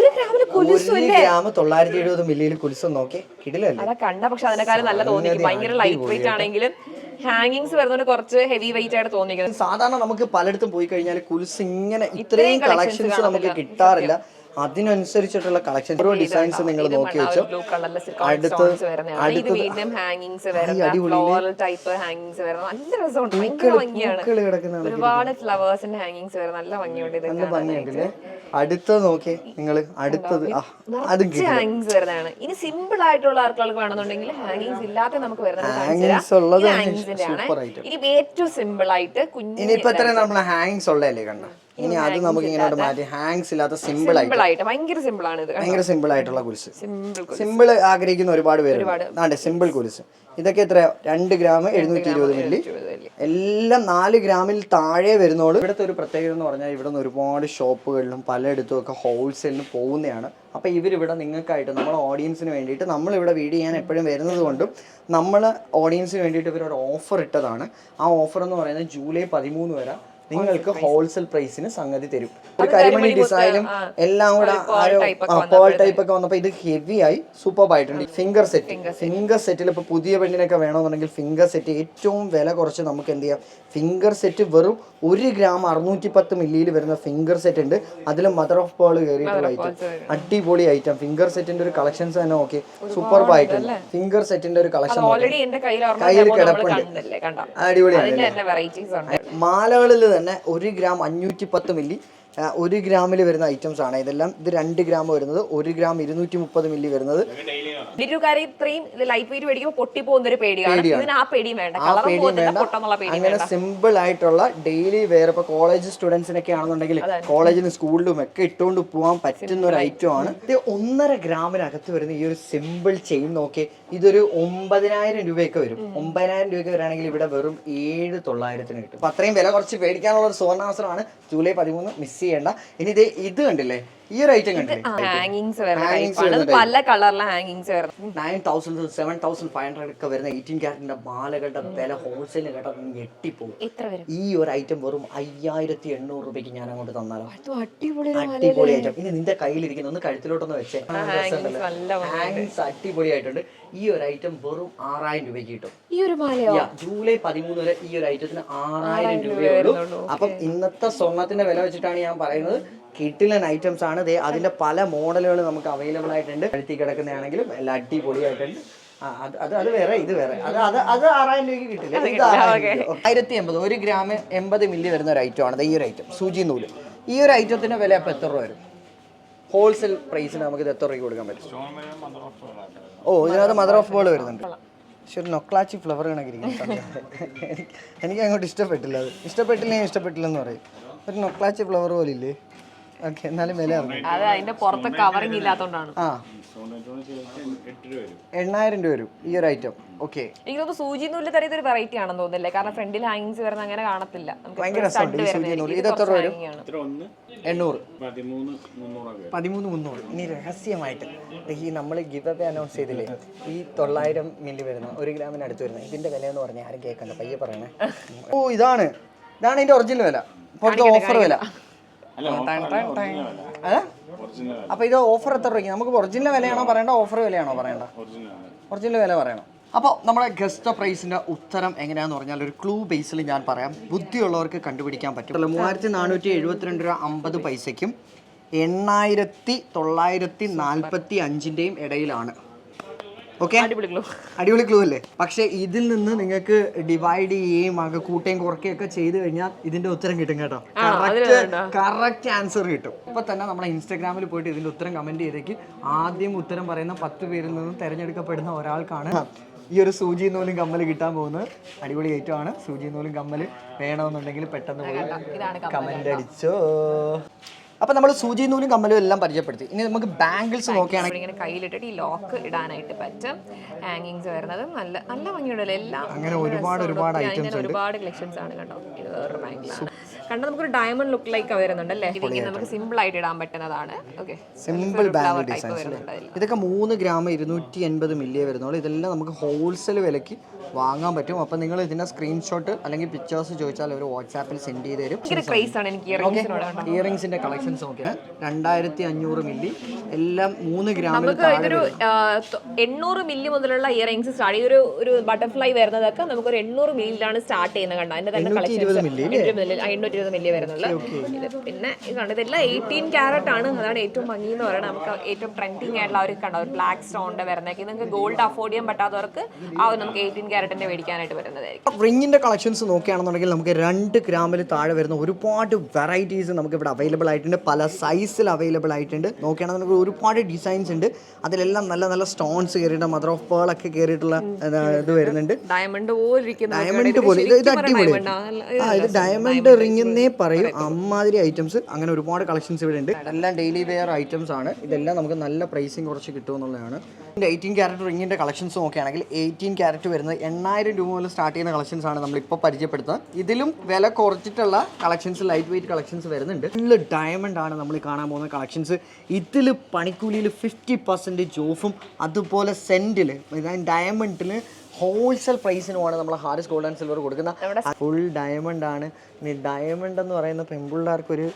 ഒരു ഗ്രാം തൊള്ളായിരത്തി എഴുപത് മില്ലിയിൽ കുലിസം നോക്കി. കിടിലല്ലേ? അതാ കണ്ട. പക്ഷെ അതിനെക്കാളും നല്ല തോന്നി ഭയങ്കര ലൈറ്റ് വെയിറ്റ് ആണെങ്കിലും ഹാങ്ങിങ്സ് വരുന്നത് കുറച്ച് ഹെവി വെയിറ്റ് ആയിട്ട് തോന്നിക്കുന്നത് സാധാരണ നമുക്ക് പലയിടത്തും പോയി കഴിഞ്ഞാൽ കുലിസ് ഇങ്ങനെ ഇത്രയും കളക്ഷൻസ് നമുക്ക് കിട്ടാറില്ല. അതിനനുസരിച്ചിട്ടുള്ള കളക്ഷൻ ഓരോ ഡിസൈൻസ് നിങ്ങൾ നോക്കി വെച്ചോ. അടുത്ത് ഹാങ്ങിങ്സ് ഹാങ്ങിങ്സ് നല്ല ഹാങ്ങിങ്സ് ഭംഗിയുണ്ടല്ലേ? അടുത്തത് നോക്കി നിങ്ങൾ അടുത്തത്. അത് ഹാങ്ങിങ്സ് വരുന്നതാണ്. ഇനി സിമ്പിൾ ആയിട്ടുള്ള ആൾക്കാർക്ക് വേണമെന്നുണ്ടെങ്കിൽ ഹാങ്ങിങ്സ് ഇല്ലാത്ത നമുക്ക് Hangings ഉള്ളത് ആണ് super ഇനി ഏറ്റവും സിമ്പിൾ ആയിട്ട് കുഞ്ഞു ഇനിയിപ്പോ എത്രയും നമ്മൾ ഹാങ്സ് ഉള്ളതല്ലേ കണ്ട ഇനി അത് നമുക്ക് ഇങ്ങനെ മാറ്റി. ഹാങ്സ് ഇല്ലാത്ത സിമ്പിൾ ആയിട്ട്. ആയിട്ട്. ഭയങ്കര സിമ്പിൾ ആണ് ഇത്. ഭയങ്കര സിമ്പിൾ ആയിട്ടുള്ള കുരിശ് സിമ്പിൾ സിമ്പിൾ ആഗ്രഹിക്കുന്ന ഒരുപാട് പേരുണ്ട്. അതെ സിമ്പിൾ കുരിശ് ഇതൊക്കെ എത്ര രണ്ട് ഗ്രാം എഴുന്നൂറ്റി ഇരുപത് മില്ലി. എല്ലാം നാല് ഗ്രാമിൽ താഴെ വരുന്നോളൂ. ഇവിടുത്തെ ഒരു പ്രത്യേകത എന്ന് പറഞ്ഞാൽ ഇവിടെ നിന്ന് ഒരുപാട് ഷോപ്പുകളിലും പലയിടത്തും ഒക്കെ ഹോൾസെയിലിന് പോകുന്നതാണ്. അപ്പോൾ ഇവരിവിടെ നിങ്ങൾക്കായിട്ട് നമ്മുടെ ഓഡിയൻസിന് വേണ്ടിയിട്ട് നമ്മളിവിടെ വീഡിയോ ചെയ്യാൻ എപ്പോഴും വരുന്നത് കൊണ്ടും നമ്മൾ ഓഡിയൻസിന് വേണ്ടിയിട്ട് ഇവരൊരു ഓഫർ ഇട്ടതാണ്. ആ ഓഫർ എന്ന് പറയുന്നത് ജൂലൈ പതിമൂന്ന് വരെ നിങ്ങൾക്ക് ഹോൾസെയിൽ പ്രൈസിന് സംഗതി തരും. ഒരു കരിമണി ഡിസൈനും എല്ലാം കൂടെ പേൾ ടൈപ്പ് ഒക്കെ വന്നപ്പോൾ ഇത് ഹെവി ആയി സൂപ്പർ ആയിട്ടുണ്ട്. ഫിംഗർ സെറ്റ് ഫിംഗർ സെറ്റിൽ ഇപ്പോൾ പുതിയ പെണ്ണിനൊക്കെ വേണമെന്നുണ്ടെങ്കിൽ ഫിംഗർ സെറ്റ് ഏറ്റവും വില കുറച്ച് നമുക്ക് എന്ത് ചെയ്യാം? ഫിംഗർ സെറ്റ് വെറും ഒരു ഗ്രാം അറുന്നൂറ്റി പത്ത് മില്ലിയിൽ വരുന്ന ഫിംഗർ സെറ്റ് ഉണ്ട്. അതിൽ മദർ ഓഫ് പേൾ കയറിയിട്ടുള്ള ഐറ്റം അടിപൊളി ഐറ്റം ഫിംഗർ സെറ്റിന്റെ ഒരു കളക്ഷൻസ് തന്നെ ഓക്കെ സൂപ്പർ ആയിട്ടുണ്ട്. ഫിംഗർ സെറ്റിന്റെ ഒരു കളക്ഷൻ കയ്യിൽ കിടപ്പുണ്ട്. അടിപൊളിയാണ് മാലകളിൽ തന്നെ ഒരു ഗ്രാം അഞ്ഞൂറ്റി പത്ത് മില്ലി ഒരു ഗ്രാമിൽ വരുന്ന ഐറ്റംസ് ആണ്. ഇതെല്ലാം ഇത് രണ്ട് ഗ്രാം വരുന്നത്. ഒരു ഗ്രാം ഇരുന്നൂറ്റി മുപ്പത് മില്ലി വരുന്നത് ഇത്രയും ലൈറ്റ് വെയിറ്റ് മേടിക്കുമ്പോൾ പൊട്ടി പോകുന്ന ഒരു പേടിയാണ്. ഇതിന് ആ പേടിയും വേണ്ട. ആ പേടിയും വേണ്ട. അങ്ങനെ സിമ്പിൾ ആയിട്ടുള്ള ഡെയിലി വേറെ ഇപ്പൊ കോളേജ് സ്റ്റുഡൻസിനൊക്കെ ആണെന്നുണ്ടെങ്കിൽ കോളേജിലും സ്കൂളിലും ഒക്കെ ഇട്ടുകൊണ്ട് പോകാൻ പറ്റുന്ന ഒരു ഐറ്റം ആണ്. ഇത് ഒന്നര ഗ്രാമിനകത്ത് വരുന്ന ഈ ഒരു സിമ്പിൾ ചെയിൻ നോക്കി ഇതൊരു ഒമ്പതിനായിരം രൂപയൊക്കെ വരും. ഒമ്പതിനായിരം രൂപയൊക്കെ വരാണെങ്കിൽ ഇവിടെ വെറും ഏഴ് തൊള്ളായിരത്തിന് കിട്ടും. അത്രയും വില കുറച്ച് പേടിക്കാനുള്ള ഒരു സുവർണാവസരമാണ് ജൂലൈ പതിമൂന്ന് മിസ് ചെയ്യേണ്ട. ഇനി ഇത് ഇത് കണ്ടില്ലേ? ഈ ഒരു ഐറ്റം ഹാങ്ങിങ്സ് വരുന്ന. പല കളറിലെ ഹാങ്ങിങ്സ് വരുന്നത്. Nine thousand seven thousand five hundred ഒക്കെ വരുന്ന എയ്റ്റീൻ ക്യാരറ്റിന്റെ മാലകളുടെ വില ഹോൾസെയിൽ കേട്ടാൽ ഞെട്ടിപ്പോകും ഈ ഒരു ഐറ്റം വെറും അയ്യായിരത്തി എണ്ണൂറ് രൂപയ്ക്ക് ഞാൻ അങ്ങോട്ട് തന്നാലോ? അടിപൊളി അടിപൊളി ഐറ്റം ഇനി നിന്റെ കയ്യിലിരിക്കുന്ന ഒന്ന് കഴുത്തിലോട്ടൊന്ന് വെച്ചേ. ഹാങ്സ് അടിപൊളിയായിട്ടുണ്ട്. ഈ ഒരു ഐറ്റം വെറും ആറായിരം രൂപയ്ക്ക് കിട്ടും. ഈ ഒരു ജൂലൈ പതിമൂന്ന് വരെ ഈ ഒരു ഐറ്റത്തിന് ആറായിരം രൂപയുള്ളൂ അപ്പം ഇന്നത്തെ സ്വർണത്തിന്റെ വില വെച്ചിട്ടാണ് ഞാൻ പറയുന്നത്. കിട്ടിലൻ ഐറ്റംസ് ആണ്. ദേ അതിന്റെ പല മോഡലുകൾ നമുക്ക് അവൈലബിൾ ആയിട്ടുണ്ട്. കഴുത്തി കിടക്കുന്നതാണെങ്കിലും എല്ലാം അടിപൊളിയായിട്ടുണ്ട്. അത് അത് അത് വേറെ ഇത് വേറെ. അത് അത് അത് ആറായിരം രൂപയ്ക്ക് കിട്ടില്ല. ആയിരത്തി എൺപത് ഒരു ഗ്രാം എൺപത് മില്ലി വരുന്ന ഒരു ഐറ്റം ആണ്. ദേ ഈ ഒരു ഐറ്റം സൂചി നൂൽ. ഈ ഒരു ഐറ്റത്തിന്റെ വില അപ്പോൾ എത്ര രൂപ വരും? ഹോൾസെയിൽ പ്രൈസിന് നമുക്ക് ഇത് എത്ര രൂപയ്ക്ക് കൊടുക്കാൻ പറ്റും? ഓ ഇതിനകത്ത് മദർ ഓഫ് ബോൾ വരുന്നുണ്ട്. പക്ഷെ ഒരു നൊക്ലാച്ചി ഫ്ലവർ കണക്കിരിക്കും എനിക്ക് എനിക്ക് അങ്ങോട്ട് ഇഷ്ടപ്പെട്ടില്ല അത്. ഇഷ്ടപ്പെട്ടില്ലെങ്കിൽ ഇഷ്ടപ്പെട്ടില്ലെന്ന് പറയും. ഒരു നൊക്ലാച്ചി ഫ്ലവർ പോലെ ഇല്ലേ ഓക്കെ എന്നാലും വില അത് അതിന്റെ പുറത്ത് കവറിങ് ഇല്ലാത്തോണ്ടാണ്. ആ. എണ്ണായിരം രൂപ വരും ഈ ഒരു ഐറ്റം ഓക്കെ. എനിക്ക് തോന്നുന്നു സൂചി നൂൽ തരത്തിൽ ഒരു വെറൈറ്റി ആണെന്ന് തോന്നുന്നില്ലേ? കാരണം ഫ്രണ്ടിൽ ഹാങ്ങിങ്സ് വരുന്ന അങ്ങനെ കാണത്തില്ല. നമുക്ക് ഭയങ്കര രസമുണ്ട് ഈ സൂചി നൂൽ. ഇത് എത്ര രൂപ വരും? ഇത്ര ഒന്ന്? എണ്ണൂറ്. പതിമൂന്ന് മുന്നൂറ് ഇനി രഹസ്യമായിട്ട് ദേ ഈ നമ്മൾ ഗിവ് അവേ അനൗൺസ് ചെയ്തില്ലേ? ഈ തൊള്ളായിരം മില്ലി വരുന്ന ഒരു ഗ്രാമിന് അടുത്ത് വരുന്ന ഇതിന്റെ വില എന്ന് പറഞ്ഞാൽ ആരും കേൾക്കണ്ട. പയ്യെ പറയണേ. ഓ ഇതാണ്. ഇതാണ് ഇതിന്റെ ഒറിജിനൽ വില. പുറത്തെ ഓഫർ വില. അപ്പൊ ഇത് ഓഫർ എത്ര രൂപയ്ക്ക്? നമുക്ക് ഒറിജിനൽ വിലയാണോ പറയണ്ട ഓഫർ വിലയാണോ പറയണ്ട? ഒറിജിനൽ വില പറയണം. അപ്പോൾ നമ്മുടെ ഗസ്റ്റ് പ്രൈസിന്റെ ഉത്തരം എങ്ങനെയാന്ന് പറഞ്ഞാൽ ഒരു ക്ലൂ ബേസിൽ ഞാൻ പറയാം. ബുദ്ധിയുള്ളവർക്ക് കണ്ടുപിടിക്കാൻ പറ്റും. മൂവായിരത്തി നാനൂറ്റി എഴുപത്തിരണ്ട് രൂപ അമ്പത് പൈസയ്ക്കും എണ്ണായിരത്തി തൊള്ളായിരത്തി നാൽപ്പത്തി അഞ്ചിന്റെയും ഇടയിലാണ്. ഓക്കെ അടിപൊളി ക്ലൂ അടിപൊളി ക്ലൂ അല്ലേ? പക്ഷെ ഇതിൽ നിന്ന് നിങ്ങൾക്ക് ഡിവൈഡ് ചെയ്യുകയും ആകെ കൂട്ടുകയും കുറയ്ക്കുകയും ഒക്കെ ചെയ്ത് കഴിഞ്ഞാൽ ഇതിന്റെ ഉത്തരം കിട്ടും കേട്ടോ. കറക്റ്റ് ആൻസർ കിട്ടും. ഇപ്പൊ തന്നെ നമ്മളെ ഇൻസ്റ്റാഗ്രാമിൽ പോയിട്ട് ഇതിന്റെ ഉത്തരം കമന്റ് ചെയ്തേക്ക്. ആദ്യം ഉത്തരം പറയുന്ന പത്ത് പേരിൽ നിന്നും തെരഞ്ഞെടുക്കപ്പെടുന്ന ഒരാൾക്കാണ് ഈ ഒരു സൂചി നൂലും കമ്മൽ കിട്ടാൻ പോകുന്നത്. അടിപൊളി ഐറ്റം ആണ്. സൂചി നൂലും കമ്മൽ വേണമെന്നുണ്ടെങ്കിൽ പെട്ടെന്ന് പോയി കമന്റ് അടിച്ചോ. അപ്പൊ നമ്മൾ സൂചി നൂലും കമ്മലും എല്ലാം പരിചയപ്പെടുത്തി. ഇനി നമുക്ക് ബാംഗിൾസ് നോക്കുകയാണെങ്കിൽ ഇങ്ങനെ കയ്യിലിട്ടിട്ട് ഈ ലോക്ക് ഇടാനായിട്ട് പറ്റും. ഹാങ്ങിങ്സ് വരുന്നത് നല്ല നല്ല ഭംഗിയുള്ള എല്ലാം അങ്ങനെ ഒരുപാട് ഒരുപാട് ഐറ്റംസ് ഉണ്ട്. ഒരുപാട് കളക്ഷൻസ് ആണ് കേട്ടോ ഇത് വേറൊരു ബാങ്കിലാണ് കണ്ട? നമുക്കൊരു ഡയമണ്ട് ലുക്ക് ലൈക്ക് വരുന്നുണ്ട് അല്ലേ? നമുക്ക് സിമ്പിൾ ആയിട്ട് ഇടാൻ പറ്റുന്നതാണ്. ഓക്കെ സിമ്പിൾ ബാംഗിൾ ഡിസൈൻസ് ഉണ്ട് ഇതൊക്കെ മൂന്ന് ഗ്രാം ഇരുന്നൂറ്റി എൺപത് മില്ലിയേ വരുന്നുള്ളൂ. ഇതെല്ലാം നമുക്ക് ഹോൾസെയിൽ വിലയ്ക്ക് വാങ്ങാൻ പറ്റും. അപ്പൊ നിങ്ങൾ ഇതിന്റെ സ്ക്രീൻഷോട്ട് അല്ലെങ്കിൽ പിക്ചേഴ്സ് ചോദിച്ചാൽ അവർ വാട്സാപ്പിൽ സെൻഡ് ചെയ്ത് തരും. ഇയറിംഗ്സിന്റെ കളക്ഷൻസ് നോക്കിയാൽ രണ്ടായിരത്തി അഞ്ഞൂറ് മില്ലി. എല്ലാം മൂന്ന് ഗ്രാമിൽ ഇതൊരു തൊ- എണ്ണൂറ് മില്ലി മുതലുള്ള ഇയറിംഗ്സ് സ്റ്റാർട്ട് ഒരു ഒരു ബട്ടർഫ്ലൈ വരുന്നതൊക്കെ നമുക്ക് ഒരു എണ്ണൂറ് മില്ലിയിലാണ് സ്റ്റാർട്ട് ചെയ്യുന്നത് കണ്ടോ? അതിന്റെ തന്നെ കളക്ഷൻ എണ്ണൂറ്റി ഇരുപത് മില്ലി വരുന്നുള്ളൂ. പിന്നെ ഇത് കണ്ടോ? ഇതെല്ലാം എയ്റ്റീൻ ക്യാരറ്റ് ആണ്. അതാണ് ഏറ്റവും ഭംഗി എന്ന് പറയുന്നത്. നമുക്ക് ഏറ്റവും ട്രെൻഡിങ് ആയിട്ടുള്ള ഒരു കണ്ടോ ബ്ലാക്ക് സ്റ്റോണിന്റെ വരുന്നത് നിങ്ങൾക്ക് ഗോൾഡ് അഫോർഡ് ചെയ്യാൻ പറ്റാത്തവർക്ക് ആ നമുക്ക് എയ്റ്റീൻ ക്യാരറ്റിന്റെ മേടിക്കാനായിട്ട് വരുന്നതായിരിക്കും. റിങ്ങിന്റെ കളക്ഷൻസ് നോക്കുകയാണെന്നുണ്ടെങ്കിൽ നമുക്ക് രണ്ട് ഗ്രാമിൽ താഴെ വരുന്ന ഒരുപാട് വെറൈറ്റീസ് നമുക്ക് ഇവിടെ അവൈലബിൾ ആയിട്ടുണ്ട്. പല സൈസിൽ അവൈലബിൾ ആയിട്ടുണ്ട്. നോക്കുകയാണെന്നുണ്ടെങ്കിൽ ഒരുപാട് ഡിസൈൻസ് ഉണ്ട്. അതിലെല്ലാം നല്ല നല്ല സ്റ്റോൺസ് കയറിയിട്ട് മദർ ഓഫ് പേൾ ഒക്കെ കയറിയിട്ടുള്ള ഇത് വരുന്നുണ്ട്. ഡയമണ്ട് ഡയമണ്ട് പോലെ. ഇത് അടിപൊളി. ആ. ഇത് ഡയമണ്ട് റിംഗ് എന്നേ പറയും. അമ്മാതിരി ഐറ്റംസ് അങ്ങനെ ഒരുപാട് കളക്ഷൻസ് ഇവിടെ ഉണ്ട്. എല്ലാം ഡെയിലി വെയർ ഐറ്റംസ് ആണ്. ഇതെല്ലാം നമുക്ക് നല്ല പ്രൈസിങ് കുറച്ച് കിട്ടുമെന്നുള്ളതാണ്. എയ്റ്റീൻ ക്യാരറ്റ് റിങ്ങിന്റെ കളക്ഷൻസ് നോക്കുകയാണെങ്കിൽ എയ്റ്റീൻ ക്യാരറ്റ് വരുന്നത് എണ്ണായിരം രൂപ മുതൽ സ്റ്റാർട്ട് ചെയ്യുന്ന കളക്ഷൻസ് ആണ് നമ്മൾ ഇപ്പോൾ പരിചയപ്പെടുത്തുന്നത്. ഇതിലും വില കുറച്ചിട്ടുള്ള കളക്ഷൻസ് ലൈറ്റ് വെയിറ്റ് കളക്ഷൻസ് വരുന്നുണ്ട്. ഫുള്ള് ഡയമണ്ട് ആണ് നമ്മൾ കാണാൻ പോകുന്ന കളക്ഷൻസ് ഇതിൽ പണിക്കൂലിയിൽ ഫിഫ്റ്റി പെർസെന്റേജ് ഓഫും അതുപോലെ സെന്റിൽ ഡയമണ്ടിൽ ഹോൾസെയിൽ പ്രൈസിനുമാണ് നമ്മൾ ഹാരിസ് ഗോൾഡ് ആൻഡ് സിൽവർ കൊടുക്കുന്ന ഫുൾ ഡയമണ്ട് ആണ്. ഇനി ഡയമണ്ട് എന്ന് പറയുന്ന പെൺപിള്ളേർക്ക് ഒരു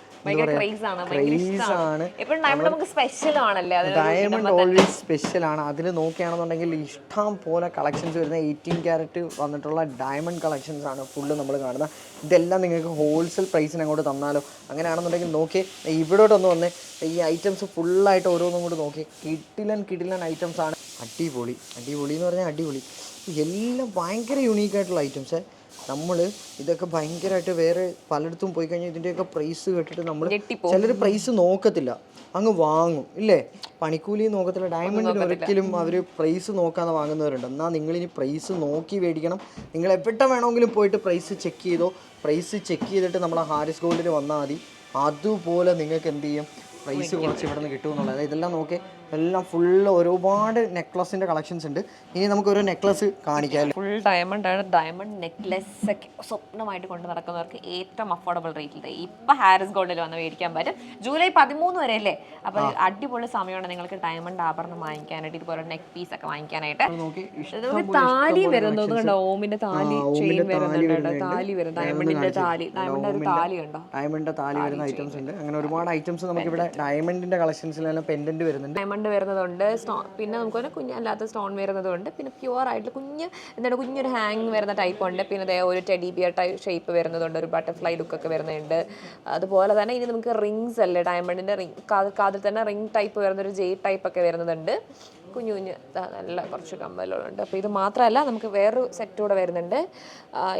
ക്രേസ് ആണ് ഭയങ്കര ആണ്. എപ്പോഴും ഡയമണ്ട് നമുക്ക് സ്പെഷ്യൽ ആണല്ലേ? ഡയമണ്ട് ഓൾവേസ് സ്പെഷ്യൽ ആണ്. അതിൽ നോക്കുകയാണെന്നുണ്ടെങ്കിൽ ഇഷ്ടം പോലെ കളക്ഷൻസ് വരുന്ന എയ്റ്റീൻ ക്യാരറ്റ് വന്നിട്ടുള്ള ഡയമണ്ട് കളക്ഷൻസ് ആണ് ഫുള്ള് നമ്മൾ കാണുന്നത്. ഇതെല്ലാം നിങ്ങൾക്ക് ഹോൾസെയിൽ പ്രൈസിന് അങ്ങോട്ട് തന്നാലോ? അങ്ങനെയാണെന്നുണ്ടെങ്കിൽ നോക്കി ഇവിടോട്ടൊന്ന് വന്ന് ഈ ഐറ്റംസ് ഫുള്ളായിട്ട് ഓരോന്നും കൂടി നോക്കി. കിടിലൻ കിടിലൻ ഐറ്റംസ് ആണ്. അടിപൊളി അടിപൊളി എന്ന് പറഞ്ഞാൽ അടിപൊളി. എല്ലാം ഭയങ്കര യുണീക്കായിട്ടുള്ള ഐറ്റംസ് നമ്മൾ ഇതൊക്കെ ഭയങ്കരമായിട്ട് വേറെ പലയിടത്തും പോയി കഴിഞ്ഞാൽ ഇതിന്റെയൊക്കെ പ്രൈസ് കേട്ടിട്ട് നമ്മൾ ചിലർ പ്രൈസ് നോക്കത്തില്ല. അങ്ങ് വാങ്ങും ഇല്ലേ? പണിക്കൂലി നോക്കത്തില്ല ഡയമണ്ടിന് ഒരിക്കലും അവർ പ്രൈസ് നോക്കാതെ വാങ്ങുന്നവരുണ്ട്. എന്നാൽ നിങ്ങളിനി പ്രൈസ് നോക്കി മേടിക്കണം നിങ്ങൾ എവിടെ വേണമെങ്കിലും പോയിട്ട് പ്രൈസ് ചെക്ക് ചെയ്തോ. പ്രൈസ് ചെക്ക് ചെയ്തിട്ട് നമ്മളെ ഹാരിസ് ഗോൾഡിൽ വന്നാൽ മതി. അതുപോലെ നിങ്ങൾക്ക് എന്ത് ചെയ്യും? പ്രൈസ് കുറച്ച് ഇവിടെ നിന്ന് കിട്ടുമെന്നുള്ളത് ഇതെല്ലാം നോക്കി എല്ലാം ഫുള്ള് ഒരുപാട് നെക്ലസിന്റെ കളക്ഷൻസ് ഉണ്ട്. ഇനി നമുക്ക് ഒരു നെക്ലസ് കാണിക്കാം ഫുൾ ഡയമണ്ട് ആണ്. ഡയമണ്ട് നെക്ലസ് ഒക്കെ സ്വപ്നമായിട്ട് കൊണ്ട് നടക്കുന്നവർക്ക് ഏറ്റവും അഫോർഡബിൾ റേറ്റിൽ ഇപ്പൊ ഹാരിസ് ഗോൾഡിൽ വന്ന് മേടിക്കാൻ പറ്റും. ജൂലൈ പതിമൂന്ന് വരെ അല്ലേ? അപ്പൊ അടിപൊളി സമയമാണ് നിങ്ങൾക്ക് ഡയമണ്ട് ആഭരണം വാങ്ങിക്കാനായിട്ട് ഇതുപോലെ നെക്ക് പീസ് ഒക്കെ വാങ്ങിക്കാനായിട്ട്. നമുക്ക് താലി വരുന്നത് കണ്ടോ ഓമിന്റെ താലി ചെയിൻ വരുന്നുണ്ട്. താലി വരും ഡയമണ്ടിന്റെ താലി. ഡയമണ്ട് ഒരു താലി ഉണ്ടോ? ഡയമണ്ടിന്റെ താലി വരുന്ന ഐറ്റംസ് ഉണ്ട്. അങ്ങനെ ഒരുപാട് ഐറ്റംസ് നമുക്ക് ഇവിടെ ഡയമണ്ടിന്റെ കളക്ഷൻസിലെല്ലാം പെൻഡന്റ് വരുന്നുണ്ട്. ഡയമണ്ട് വരുന്നതുണ്ട്. സ്റ്റോ പിന്നെ നമുക്ക് ഒരു കുഞ്ഞല്ലാത്ത സ്റ്റോൺ വരുന്നതുണ്ട്. പിന്നെ പ്യുവർ ആയിട്ടുള്ള കുഞ്ഞ് എന്താണ് കുഞ്ഞൊരു ഹാങ് വരുന്ന ടൈപ്പ് ഉണ്ട്. പിന്നെ അതേ ഒരു ടെഡി ബിയർ ടൈപ്പ് ഷേപ്പ് വരുന്നതുണ്ട്. ഒരു ബട്ടർഫ്ലൈ ലുക്കൊക്കെ വരുന്നുണ്ട്. അതുപോലെ തന്നെ ഇനി നമുക്ക് റിങ്സ് അല്ലേ ഡയമണ്ടിന്റെ റിങ് കാതിൽ തന്നെ റിങ് ടൈപ്പ് വരുന്ന ഒരു ജെയ് ടൈപ്പ് ഒക്കെ വരുന്നുണ്ട്. കുഞ്ഞു കുഞ്ഞ് നല്ല കുറച്ച് കമ്മലുകളുണ്ട്. അപ്പോൾ ഇത് മാത്രമല്ല നമുക്ക് വേറൊരു സെറ്റ് കൂടെ വരുന്നുണ്ട്.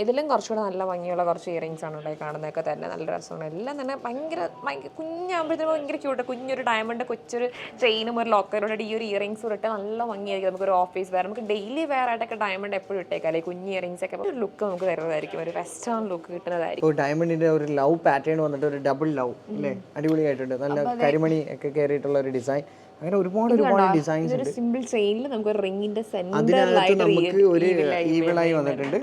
ഇതിലും കുറച്ചുകൂടെ നല്ല ഭംഗിയുള്ള കുറച്ച് ഇയറിങ്സ് ആണ് ഉണ്ടായി കാണുന്നതൊക്കെ തന്നെ. നല്ല രസമാണ്. എല്ലാം തന്നെ ഭയങ്കര ഭയങ്കര കുഞ്ഞാകുമ്പോഴത്തേക്കും ഭയങ്കര ക്യൂട്ട് കുഞ്ഞൊരു ഡയമണ്ട് കൊച്ചൊരു ചെയിനും ഒരു ലോക്കറോടെ ഈ ഒരു ഇയറിങ്സ് ഇട്ട് നല്ല ഭംഗിയായിരിക്കും. നമുക്കൊരു ഓഫീസ് വേറെ നമുക്ക് ഡെയിലി വെയർ ആയിട്ടൊക്കെ ഡയമണ്ട് എപ്പോഴും ഇട്ടേക്കാം അല്ലെങ്കിൽ കുഞ്ഞ് ഇയറിങ്സ് ഒക്കെ. ഒരു ലുക്ക് നമുക്ക് തരുന്നതായിരിക്കും. ഒരു വെസ്റ്റേൺ ലുക്ക് കിട്ടുന്നതായിരിക്കും. ഡയമണ്ടിന്റെ ഒരു ലവ് പാറ്റേൺ വന്നിട്ട് ഒരു ഡബിൾ ലവ് അല്ലേ? അടിപൊളിയായിട്ടുണ്ട്. നല്ല കരിമണി ഒക്കെ കയറിയിട്ടുള്ള ഒരു ഡിസൈൻ അങ്ങനെ ഒരുപാട് ഒരുപാട് ഡിസൈൻസ് ഉണ്ട്. സിമ്പിൾ ചെയിനിൽ നമുക്ക് ഒരു റിങ്ങിന്റെ അതിനകത്ത് നമുക്ക് ഒരു ഈവിളായി വന്നിട്ടുണ്ട്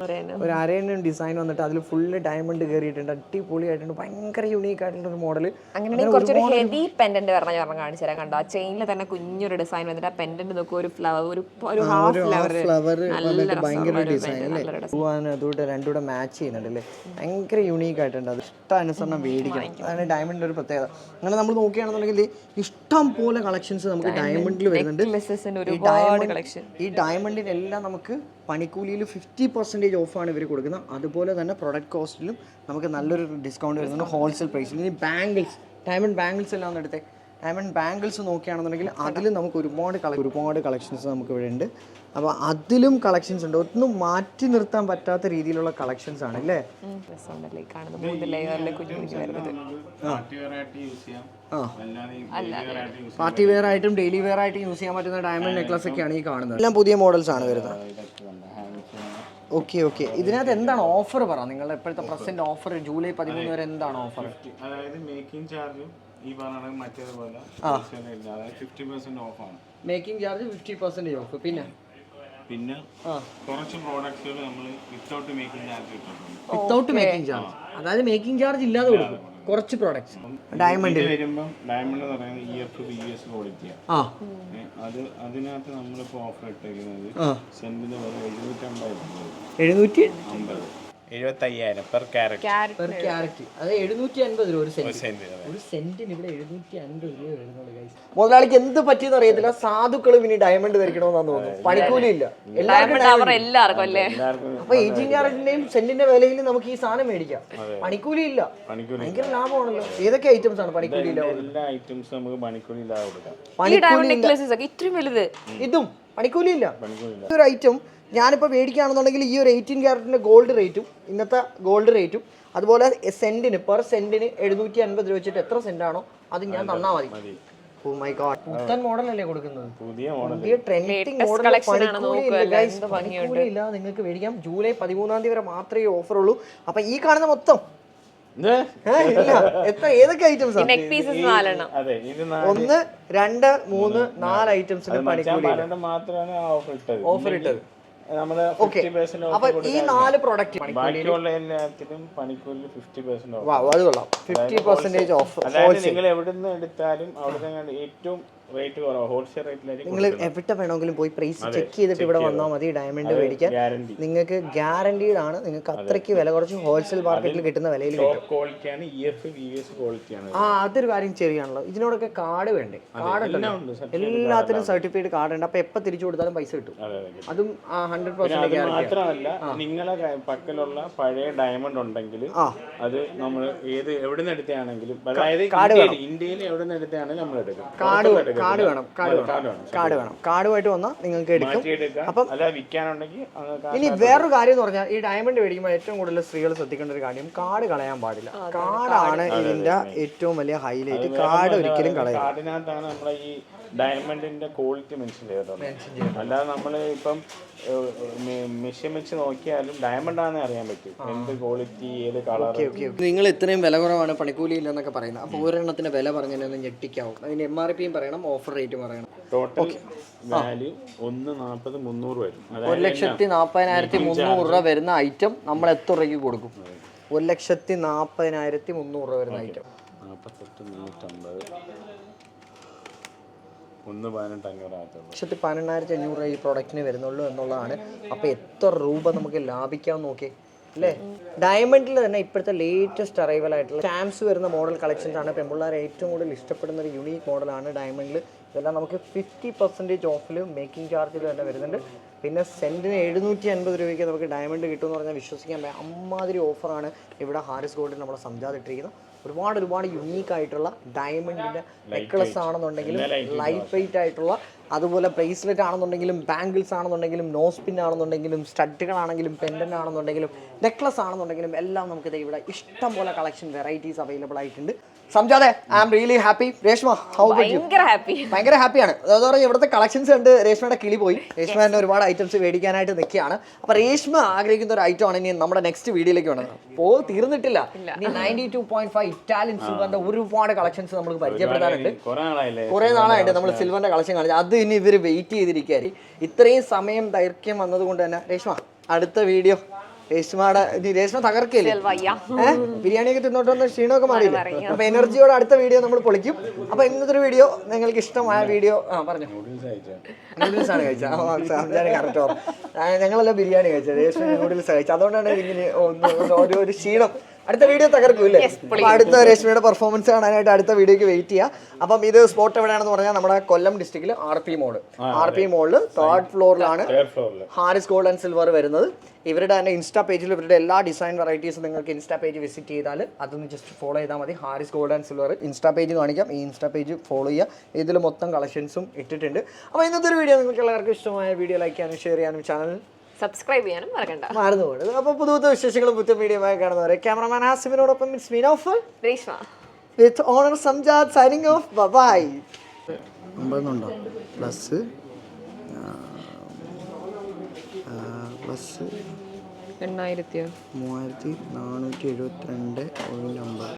ഒരു അരയണ്ണം ഡിസൈൻ വന്നിട്ട് അതിൽ ഫുള്ള് ഡയമണ്ട് കയറിയിട്ടുണ്ട് അടിപൊളിയായിട്ടുണ്ട് ഭയങ്കര യുണീക്ക് ആയിട്ടുള്ള ഒരു മോഡൽ അങ്ങനെയാണെങ്കിൽ കുറച്ചൊരു ഹെവി പെൻഡന്റ് പറഞ്ഞ ഞാൻ കാണിച്ചു തരാം. കണ്ടോ ആ ചെയിനിൽ തന്നെ കുഞ്ഞൊരു ഡിസൈൻ വന്നിട്ട് ആ പെൻഡന്റ് നോക്കുക ഒരു ഫ്ലവർ ഒരു ഒരു ഹാഫ് ഫ്ലവർ വന്നിട്ട് ഭയങ്കര ഡിസൈൻ അല്ലേ? അതുകൂടെ രണ്ടുകൂടെ മാച്ച് ചെയ്യുന്നുണ്ട് അല്ലേ? ഭയങ്കര യുണീക്ക് ആയിട്ടുണ്ട്. അത് ഇഷ്ടാനുസരണം മേടിക്കണം. അതാണ് ഡയമണ്ടിന്റെ ഒരു പ്രത്യേകത. അങ്ങനെ നമ്മൾ നോക്കുകയാണെന്നുണ്ടെങ്കിൽ ഇഷ്ടം പോലെ കളക്ഷൻസ് നമുക്ക് ഡയമണ്ടിൽ വരുന്നുണ്ട്. ഈ ഒരുപാട് കളക്ഷൻ ഈ ഡയമണ്ടിനെല്ലാം നമുക്ക് പണിക്കൂലിയിൽ ഫിഫ്റ്റി പെർസെന്റേജ് ഓഫാണ് ഇവർ കൊടുക്കുന്നത്. അതുപോലെ തന്നെ പ്രൊഡക്റ്റ് കോസ്റ്റിലും നമുക്ക് നല്ലൊരു ഡിസ്കൗണ്ട് വരുന്നുണ്ട് ഹോൾസെയിൽ പ്രൈസിൽ ഇനി ബാംഗിൾസ് ഡയമണ്ട് ബാംഗിൾസ് എല്ലാം ഒന്ന് എടുത്തേ. ഡയമണ്ട് ബാംഗിൾസ് നോക്കുകയാണെന്നുണ്ടെങ്കിൽ അതിലും നമുക്ക് ഒരുപാട് കള ഒരുപാട് കളക്ഷൻസ് നമുക്ക് ഇവിടെ ഉണ്ട്. അപ്പോൾ അതിലും കളക്ഷൻസ് ഉണ്ട്. ഒന്നും മാറ്റി നിർത്താൻ പറ്റാത്ത രീതിയിലുള്ള കളക്ഷൻസ് ആണ് അല്ലേ? പാർട്ടി വെയർ ആയിട്ട് ഡെയിലി വെയർ ആയിട്ടും യൂസ് ചെയ്യാൻ പറ്റുന്ന ഡയമണ്ട് നെക്ലസ് ഒക്കെയാണ് ഈ കാണുന്നത്. എല്ലാം പുതിയ മോഡൽസ് ആണ് വരുന്നത്. Okay okay. ഇതിനകത്ത് എന്താണ് ഓഫർ പറ? നിങ്ങളുടെ ഇപ്പോഴത്തെ പ്രസന്റ് ഓഫർ ജൂലൈ പതിമൂന്ന് വരെ എന്താണ് ഓഫർ അതായത് മേക്കിംഗ് ചാർജും ഈ പറഞ്ഞ മറ്റേതുപോലെ wholesale ഇല്ല. അതായത് ഫിഫ്റ്റി പെർസെന്റ് ഓഫ് ആണ്. Making charge fifty percentage off പിന്നെ? പിന്നെ കുറച്ച് പ്രോഡക്റ്റുകൾ നമ്മൾ വിത്തൗട്ട് മേക്കിംഗ് ചാർജ് ഇട്ടിട്ടുണ്ട്. വിത്തൗട്ട് മേക്കിംഗ് ചാർജ് അതായത് മേക്കിംഗ് ചാർജ് ഇല്ലാതെ കൊടുക്കും. കുറച്ച് പ്രോഡക്ട്സ് ഡയമണ്ട് വരുമ്പം ഡയമണ്ട് എന്ന് പറയുന്നത് ഇ എഫ് ബി എസ് ക്വാളിറ്റിയാണ് ആ. അത് അതിനകത്ത് നമ്മളിപ്പോൾ ഓഫർ ഇട്ടേക്കുന്നത് സെന്റിന് വെറും എഴുന്നൂറ്റമ്പത് രൂപ. എഴുന്നൂറ്റി അമ്പത്. എഴുപത്തയ്യായിരം പെർ ക്യാരറ്റ് പെർ ക്യാരറ്റ് അത് എഴുന്നൂറ്റി അൻപത് രൂപ ഒരു സെന്റ് ഒരു സെന്റിന് ഇവിടെ എഴുന്നൂറ്റി അൻപത് രൂപ വരുന്നുള്ളൂ guys. മുതലാളിക്ക് എന്ത് പറ്റിയെന്ന് അറിയത്തില്ല. സാധുക്കൾ പിന്നെ ഡയമണ്ട് ധരിക്കണമെന്നാണ് തോന്നുന്നു. പണിക്കൂലി ഇല്ല. എല്ലാവർക്കും അല്ലേ? അപ്പൊ എയ്റ്റീൻ ക്യാരറ്റിന്റെയും സെന്റിന്റെ വിലയിൽ നമുക്ക് ഈ സാധനം മേടിക്കാം. പണിക്കൂലി ഇല്ല ഭയങ്കര ലാഭമാണല്ലോ. ഏതൊക്കെ ഐറ്റംസ് ആണ് പണിക്കൂലി ഇല്ല എല്ലാ ഐറ്റംസും നമുക്ക് പണിക്കൂലി ഇല്ലാതെ കൊടുക്കാം ഇത്രയും വലുത്. ഇതും പണിക്കൂലി ഇല്ല ഒരു ഐറ്റം ഞാനിപ്പോൾ മേടിക്കുകയാണെന്നുണ്ടെങ്കിൽ ഈ ഒരു എയ്റ്റീൻ ക്യാരറ്റിന്റെ ഗോൾഡ് റേറ്റും ഇന്നത്തെ ഗോൾഡ് റേറ്റും അതുപോലെ സെന്റിന് പെർ സെന്റിന് എഴുന്നൂറ്റി അൻപത് രൂപ വെച്ചിട്ട് എത്ര സെന്റാണോ അത് ഞാൻ തന്നാൽ മതി. ഓ മൈ ഗോഡ് പുത്തൻ മോഡലല്ലേ കൊടുക്കുന്നത്? പുതിയ മോഡൽ പുതിയ ട്രെൻഡിങ് മോഡൽ collection ആണ് നോക്കുക, എന്ത് ഭംഗിയുണ്ട്. ഇല്ല നിങ്ങൾക്ക് മേടിക്കാം. ജൂലൈ പതിമൂന്നാം തീയതി വരെ മാത്രമേ ഓഫർ ഉള്ളൂ. അപ്പൊ ഈ കാണുന്ന മൊത്തം. ഏതൊക്കെ ഐറ്റംസ് ഒന്ന് രണ്ട് മൂന്ന് നാല് ഐറ്റംസിന് പണിക്കൂലി ഓഫർ ഇട്ടത്. അപ്പൊ ഈ നാല് പ്രോഡക്റ്റ് ഫിഫ്റ്റി അത് കൊള്ളാം. പെർസെന്റേജ് ഓഫ് നിങ്ങൾ എവിടെ നിന്ന് എടുത്താലും അവിടെ ഏറ്റവും റേറ്റ് കുറവാണ് ഹോൾസെയിൽ റേറ്റിലായിരിക്കും നിങ്ങൾ എവിടെ വേണമെങ്കിലും പോയി പ്രൈസ് ചെക്ക് ചെയ്തിട്ട് ഇവിടെ വന്നാൽ മതി ഡയമണ്ട് മേടിക്കാൻ. ഗ്യാരണ്ടി നിങ്ങൾക്ക് ഗ്യാരണ്ടീഡ് ആണ്. നിങ്ങൾക്ക് അത്രയ്ക്ക് വില കുറച്ച് ഹോൾസെയിൽ മാർക്കറ്റിൽ കിട്ടുന്ന വിലയിൽ ക്വാളിറ്റിയാണ് ഇ എഫ് വി എസ് ക്വാളിറ്റിയാണ് ആ അതൊരു കാര്യം ചെറിയാണല്ലോ. ഇതിനോടൊക്കെ കാർഡ് വേണ്ടേ? കാർഡ് എല്ലാത്തിനും സർട്ടിഫിക്കറ്റ് കാർഡ് ഉണ്ട്. അപ്പൊ എപ്പോ തിരിച്ചു കൊടുത്താലും പൈസ കിട്ടും. അതെ ഹൺഡ്രഡ് പെർസെന്റ് മാത്രമല്ല നിങ്ങളെ പക്കലുള്ള പഴയ ഡയമണ്ട് ഉണ്ടെങ്കിൽ അത് നമ്മൾ ഏത് എവിടെ നിന്ന് എടുത്താണെങ്കിലും അതായത് ഇന്ത്യയിൽ എവിടെ നിന്ന് എടുത്താണെങ്കിലും നമ്മൾ എടുക്കും. കാർഡ്. കാർഡ് വേണം കാർഡ് വേണം. കാർഡ് വേണം. കാർഡുമായിട്ട് വന്നാൽ നിങ്ങൾക്ക് എടുക്കും. അപ്പം ഇനി വേറൊരു കാര്യം എന്ന് പറഞ്ഞാൽ ഈ ഡയമണ്ട് മേടിക്കുമ്പോൾ ഏറ്റവും കൂടുതൽ സ്ത്രീകൾ ശ്രദ്ധിക്കേണ്ട ഒരു കാര്യം കാർഡ് കളയാൻ പാടില്ല. കാർഡാണ് ഇതിന്റെ ഏറ്റവും വലിയ ഹൈലൈറ്റ് കാർഡ് ഒരിക്കലും കളയാം കാർഡിനകത്താണ് നമ്മളെ ഈ ഡയമണ്ടിന്റെ ക്വാളിറ്റി മെൻഷൻ ചെയ്തത്. അല്ലാതെ നമ്മൾ ഇപ്പം മെഷീൻ വെച്ച് നോക്കിയാലും ഡയമണ്ട് ആണെന്ന് അറിയാൻ പറ്റും. എന്ത് ക്വാളിറ്റി ഏത് കളർ നിങ്ങൾ ഇത്രയും വില കുറവാണ് പണിക്കൂലി ഇല്ലെന്നൊക്കെ പറയുന്നത്. അപ്പോൾ ഒരെണ്ണത്തിന്റെ വില പറഞ്ഞാൽ ഞെട്ടിക്കാവും. അതിന് എം ആർ പിയും പറയണം ഓഫർ റേറ്റ് പറയണം. ടോട്ടൽ വാല്യൂ ഒന്ന് നാൽപ്പത് മുന്നൂറ് വരും. ഒരു ലക്ഷത്തി നാൽപ്പതിനായിരത്തി മുന്നൂറ് രൂപ വരുന്ന ഐറ്റം നമ്മൾ എത്ര രൂപയ്ക്ക് കൊടുക്കും? ഒരു ലക്ഷത്തി നാൽപ്പതിനായിരത്തി മുന്നൂറ് രൂപ വരുന്ന ഐറ്റം നാൽപ്പത്തെട്ട് നൂറ്റമ്പത്. ഒന്ന് പതിനെട്ട് അഞ്ഞൂറാകത്തുള്ളൂ ലക്ഷത്തി പതിനെണ്ണായിരത്തി അഞ്ഞൂറ് രൂപ ഈ പ്രോഡക്റ്റിന് വരുന്നുള്ളൂ എന്നുള്ളതാണ്. അപ്പോൾ എത്ര രൂപ നമുക്ക് ലാഭിക്കാൻ നോക്കി അല്ലേ? ഡയമണ്ടിൽ തന്നെ ഇപ്പോഴത്തെ ലേറ്റസ്റ്റ് അറൈവൽ ആയിട്ടുള്ള സ്റ്റാമ്പ്സ് വരുന്ന മോഡൽ കളക്ഷൻസ് ആണ്. പെൺപിള്ളേർ ഏറ്റവും കൂടുതൽ ഇഷ്ടപ്പെടുന്ന ഒരു യുണീക്ക് മോഡലാണ് ഡയമണ്ടിൽ ഇതെല്ലാം നമുക്ക് ഫിഫ്റ്റി പെർസെന്റേജ് ഓഫിൽ മേക്കിംഗ് ചാർജിൽ തന്നെ വരുന്നുണ്ട്. പിന്നെ സെന്റിന് എഴുന്നൂറ്റി അൻപത് രൂപയ്ക്ക് നമുക്ക് ഡയമണ്ട് കിട്ടുമെന്ന് പറഞ്ഞാൽ വിശ്വസിക്കാൻ പറ്റും അമ്മാതിരി ഓഫറാണ് ഇവിടെ ഹാരിസ് ഗോൾഡിൽ നമ്മൾ സംജാതിട്ടിരിക്കുന്നത്. ഒരുപാട് ഒരുപാട് യുണീക്ക് ആയിട്ടുള്ള ഡയമണ്ടിന്റെ നെക്ലസ് ആണെന്നുണ്ടെങ്കിലും ലൈറ്റ് വെയിറ്റ് ആയിട്ടുള്ള അതുപോലെ ബ്രേസ്ലെറ്റ് ആണെന്നുണ്ടെങ്കിലും ബാംഗിൾസ് ആണെന്നുണ്ടെങ്കിലും നോസ് പിൻ ആണെന്നുണ്ടെങ്കിലും സ്റ്റഡുകളാണെങ്കിലും പെൻഡന്റ് ആണെന്നുണ്ടെങ്കിലും നെക്ലസ് ആണെന്നുണ്ടെങ്കിലും എല്ലാം നമുക്ക് ദേ ഇവിടെ ഇഷ്ടംപോലെ കളക്ഷൻ വെറൈറ്റീസ് അവൈലബിൾ ആയിട്ടുണ്ട്. സംജാതെ I am really happy Reshma how you ഭയങ്കര ഹാപ്പി ഭയങ്കര ഹാപ്പിയാണ് അതായത് പറഞ്ഞാൽ ഇവിടുത്തെ കളക്ഷൻസ് കണ്ട് രേഷ്മയുടെ കിളി പോയി. രേഷ്മ തന്നെ ഒരുപാട് ഐറ്റംസ് മേടിക്കാനായിട്ട് നിൽക്കുകയാണ്. അപ്പൊ രേഷ്മ ആഗ്രഹിക്കുന്ന ഒരു ഐറ്റം ആണ് ഇനി നമ്മുടെ നെക്സ്റ്റ് വീഡിയോയിലേക്ക് വേണം പോ തീർന്നിട്ടില്ല. ഇനി ninety two point five Italian സിൽവറിന്റെ ഒരുപാട് കളക്ഷൻസ് നമുക്ക് പരിചയപ്പെടുത്താനുണ്ട്. കുറെ നാളായില്ലേ? കുറെ നാളായിട്ട് നമ്മൾ സിൽവറിന്റെ കളക്ഷൻ കാണിച്ചു. അത് ഇനി ഇവർ വെയിറ്റ് ചെയ്തിരിക്കുകയായിരിക്കും ഇത്രയും സമയം ദൈർഘ്യം വന്നതുകൊണ്ട് തന്നെ രേഷ്മ അടുത്ത വീഡിയോ രേഷ്മയുടെ രേഷ്മ തകർക്കില്ലേ? ബിരിയാണിയൊക്കെ തിന്നോട്ട് വന്ന ക്ഷീണമൊക്കെ മാറിയില്ല? അപ്പൊ എനർജിയോടെ അടുത്ത വീഡിയോ നമ്മൾ പൊളിക്കും. അപ്പൊ ഇന്നത്തെ ഒരു വീഡിയോ നിങ്ങൾക്ക് ഇഷ്ടമായ വീഡിയോ ആ പറഞ്ഞു. നൂഡിൽസ് ആണ് കഴിച്ചത്. കറക്റ്റ് ഞങ്ങളെല്ലാം ബിരിയാണി കഴിച്ചത്. രേഷ്മ നൂഡിൽസ് കഴിച്ചത്. അതുകൊണ്ടാണ് ഇങ്ങനെ ഒന്ന് ഒരു ക്ഷീണം. അടുത്ത വീഡിയോ തകർക്കൂല്ലേ? അടുത്ത രേഷ്മയുടെ പെർഫോമൻസ് കാണാനായിട്ട് അടുത്ത വീഡിയോക്ക് വെയിറ്റ് ചെയ്യാം. അപ്പം ഇത് സ്പോട്ട് എവിടെയാണെന്ന് പറഞ്ഞാൽ നമ്മുടെ കൊല്ലം ഡിസ്ട്രിക്റ്റിൽ R P mall R P മോളിൽ തേർഡ് ഫ്ലോറിലാണ് ഹാരിസ് ഗോൾഡ് ആൻഡ് സിൽവർ വരുന്നത്. ഇവരുടെ തന്നെ ഇൻസ്റ്റാ പേജിൽ ഇവരുടെ എല്ലാ ഡിസൈൻ വെറൈറ്റീസും നിങ്ങൾക്ക് ഇൻസ്റ്റാ പേജ് വിസിറ്റ് ചെയ്താൽ അതൊന്ന് ജസ്റ്റ് ഫോളോ ചെയ്താൽ മതി. Haris gold and silver insta page കാണിക്കാം. ഈ ഇൻസ്റ്റാ പേജ് ഫോളോ ചെയ്യുക ഇതിൽ മൊത്തം കളക്ഷൻസും ഇട്ടിട്ടുണ്ട്. അപ്പോൾ ഇന്നത്തെ ഒരു വീഡിയോ നിങ്ങൾക്ക് എല്ലാവർക്കും ഇഷ്ടമായ വീഡിയോ ലൈക്ക് ചെയ്യാനും ഷെയർ ചെയ്യാനും ചാനൽ സബ്സ്ക്രൈബ് ചെയ്യാനും മറക്കണ്ട. മറന്നു പോകുന്നത് അപ്പോൾ പുതു പുതു വിശേഷങ്ങളും പുതിയ മീഡിയമായി ആയി കാണുന്നവരെ cameraman ഹാസിമിനോടൊപ്പം it's mean of Reshma. With owner Samjad signing off bye bye plus plus എണ്ണായിരത്തിയോ? മൂവായിരത്തി നാനൂറ്റി എഴുപത്തിരണ്ട് ഒരു അമ്പത്